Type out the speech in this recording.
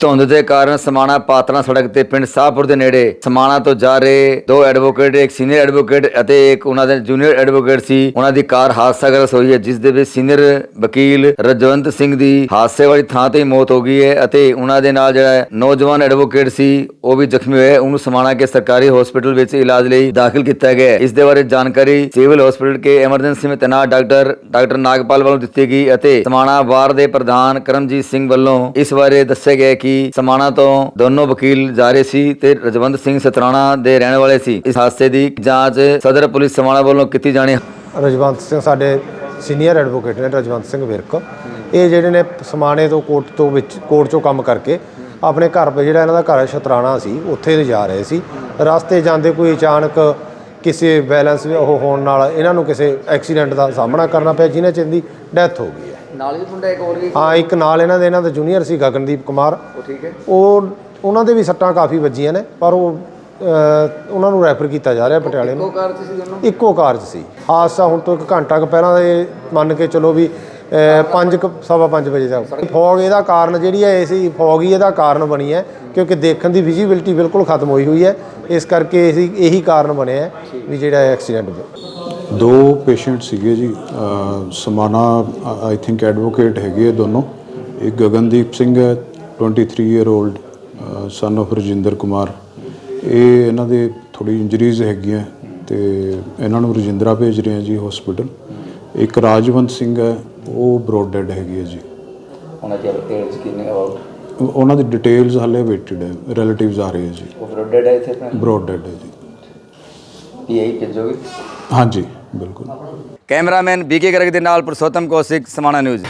ਧੁੰਦ ਦੇ ਕਾਰਨ ਸਮਾਣਾ ਪਾਤਰਾ ਸੜਕ ਤੇ ਪਿੰਡ ਸਾਹਪੁਰ ਦੇ ਨੇੜੇ ਸਮਾਣਾ ਤੋਂ ਜਾ ਰਹੇ ਦੋ ਐਡਵੋਕੇਟ, ਇੱਕ ਸੀਨੀਅਰ ਐਡਵੋਕੇਟ ਅਤੇ ਇੱਕ ਉਹਨਾਂ ਦੇ ਜੂਨੀਅਰ ਐਡਵੋਕੇਟ ਸੀ। ਉਹਨਾਂ ਦੀ ਕਾਰ ਹਾਦਸਾਗ੍ਰਸਤ ਹੋਈ ਹੈ, ਜਿਸ ਦੇ ਵਿੱਚ ਸੀਨੀਅਰ ਵਕੀਲ ਰਜਵੰਤ ਸਿੰਘ ਦੀ ਹਾਦਸੇ ਵਾਲੀ ਥਾਂ ਤੇ ਹੀ ਮੌਤ ਹੋ ਗਈ ਹੈ ਅਤੇ ਉਹਨਾਂ ਦੇ ਨਾਲ ਜਿਹੜਾ ਨੌਜਵਾਨ ਐਡਵੋਕੇਟ ਸੀ, ਉਹ ਵੀ ਜ਼ਖਮੀ ਹੋਇਆ ਉਹਨੂੰ ਸਮਾਣਾ ਕੇ ਸਰਕਾਰੀ ਹਸਪੀਟਲ ਵਿੱਚ ਇਲਾਜ ਲਈ ਦਾਖਲ ਕੀਤਾ ਗਿਆ ਇਸ ਦੇ ਬਾਰੇ ਜਾਣਕਾਰੀ ਸਿਵਲ ਹਸਪੀਟਲ ਕੇ ਐਮਰਜੈਂਸੀ ਵਿੱਚ ਤੈਨਾਤ ਡਾਕਟਰ ਡਾਕਟਰ ਨਾਗਪਾਲ ਵੱਲੋਂ ਦਿੱਤੀ ਗਈ ਅਤੇ ਸਮਾਣਾ ਵਾਰ ਦੇ ਪ੍ਰਧਾਨ ਕਰਮਜੀਤ ਸਿੰਘ ਵੱਲੋਂ ਇਸ ਬਾਰੇ ਦੱਸਿਆ ਗਿਆ ਕਿ ਸਮਾਣਾ ਤੋਂ ਦੋਨੋਂ ਵਕੀਲ ਜਾ ਰਹੇ ਸੀ ਤੇ ਰਜਵੰਤ ਸਿੰਘ ਸਤਰਾਣਾ ਦੇ ਰਹਿਣ ਵਾਲੇ ਸੀ। ਇਸ ਹਾਦਸੇ ਦੀ ਜਾਂਚ ਸਦਰ ਪੁਲਿਸ ਸਮਾਣਾ ਵੱਲੋਂ ਕੀਤੀ ਜਾਣੀ ਰਜਵੰਤ ਸਿੰਘ ਸਾਡੇ ਸੀਨੀਅਰ ਐਡਵੋਕੇਟ ਨੇ ਰਜਵੰਤ ਸਿੰਘ ਵਿਰਕ। ਇਹ ਜਿਹੜੇ ਨੇ ਸਮਾਣੇ ਤੋਂ ਕੋਰਟ ਤੋਂ ਵਿੱਚ ਕੋਰਟ ਚੋਂ ਕੰਮ ਕਰਕੇ ਆਪਣੇ ਘਰ ਪੇ ਜਿਹੜਾ ਇਹਨਾਂ ਦਾ ਘਰ ਸ਼ਤਰਾਣਾ ਸੀ, ਉੱਥੇ ਜਾ ਰਹੇ ਸੀ। ਰਸਤੇ ਜਾਂਦੇ ਕੋਈ ਅਚਾਨਕ ਕਿਸੇ ਬੈਲੈਂਸ ਉਹ ਹੋਣ ਨਾਲ ਇਹਨਾਂ ਨੂੰ ਕਿਸੇ ਐਕਸੀਡੈਂਟ ਦਾ ਸਾਹਮਣਾ ਕਰਨਾ ਪਿਆ, ਜਿਨ੍ਹਾਂ ਚ ਇਹਦੀ ਡੈਥ ਹੋ ਗਈ ਹੈ। ਨਾਲ ਹੀ ਮੁੰਡਾ ਇੱਕ ਹੋਰ ਵੀ ਹਾਂ ਇੱਕ ਨਾਲ ਇਹਨਾਂ ਦੇ ਇਹਨਾਂ ਦਾ ਜੂਨੀਅਰ ਸੀ ਗਗਨਦੀਪ ਕੁਮਾਰ। ਉਹ ਠੀਕ ਹੈ। ਉਹ ਉਹਨਾਂ ਦੇ ਵੀ ਸੱਟਾਂ ਕਾਫੀ ਵੱਜੀਆਂ ਨੇ ਪਰ ਉਹ ਅਹ, ਉਹਨਾਂ ਨੂੰ ਰੈਫਰ ਕੀਤਾ ਜਾ ਰਿਹਾ ਪਟਿਆਲੇ ਨੂੰ। ਕਾਰ ਚ ਸੀ ਦੋਨੋਂ? ਇੱਕੋ ਕਾਰ 'ਚ ਸੀ। ਹਾਦਸਾ ਹੁਣ ਤੋਂ ਇੱਕ ਘੰਟਾ ਕੁ ਪਹਿਲਾਂ ਦੇ ਮੰਨ ਕੇ ਚਲੋ ਵੀ 5 ਸਵਾ ਪੰਜ ਵਜੇ ਦਾ। ਫੌਗ ਇਹਦਾ ਕਾਰਨ ਜਿਹੜੀ ਹੈ ਇਹ ਸੀ ਫੌਗ ਹੀ ਇਹਦਾ ਕਾਰਨ ਬਣੀ ਹੈ ਕਿਉਂਕਿ ਦੇਖਣ ਦੀ ਵਿਜ਼ਿਬਿਲਟੀ ਬਿਲਕੁਲ ਖਤਮ ਹੋਈ ਹੋਈ ਹੈ। ਇਸ ਕਰਕੇ ਇਹੀ ਇਹੀ ਕਾਰਨ ਬਣਿਆ ਹੈ ਵੀ ਜਿਹੜਾ ਐਕਸੀਡੈਂਟ ਦੋ ਪੇਸ਼ੈਂਟ ਸੀਗੇ ਜੀ ਸਮਾਣਾ ਆਈ ਥਿੰਕ ਐਡਵੋਕੇਟ ਹੈਗੇ ਆ ਦੋਨੋਂ। ਇੱਕ ਗਗਨਦੀਪ ਸਿੰਘ ਹੈ 23 year old son of Rajinder Kumar. ਇਹ ਇਹਨਾਂ ਦੇ ਥੋੜੀ ਇੰਜਰੀਜ਼ ਹੈਗੀਆਂ ਤੇ ਇਹਨਾਂ ਨੂੰ ਰਜਿੰਦਰਾ ਭੇਜ ਰਹੇ ਹਾਂ ਜੀ ਹਸਪੀਟਲ ਇੱਕ ਰਾਜਵੰਤ ਸਿੰਘ ਹੈ ਉਹ ਬਰੋਡ ਡੈਡ ਹੈਗੀ ਹੈ ਜੀ। ਉਹਨਾਂ ਦੇ ਏਜ ਕਿੰਨੇ ਅਬਾਊਟ ਉਹ- ਉਹਨਾਂ ਦੀ ਡਿਟੇਲਸ ਹਾਲੇ ਵੇਟਡ ਹੈ ਰਿਲੇਟਿਵਸ ਆ ਰਹੇ ਹੈ ਜੀ। ਉਹ ਬਰੋਡਡ ਹੈ ਇੱਥੇ ਬਰੋਡ ਡੈਡ ਹੈ ਜੀ। ਪੀਆਈ ਭੇਜੋਗੇ ਹਾਂਜੀ ਬਿਲਕੁਲ। ਕੈਮਰਾਮੈਨ ਬੀਕੇ ਗਰਗ ਦੇ ਨਾਲ ਪੁਰਸ਼ੋਤਮ ਕੌਸ਼ਿਕ ਸਮਾਣਾ ਨਿਊਜ਼।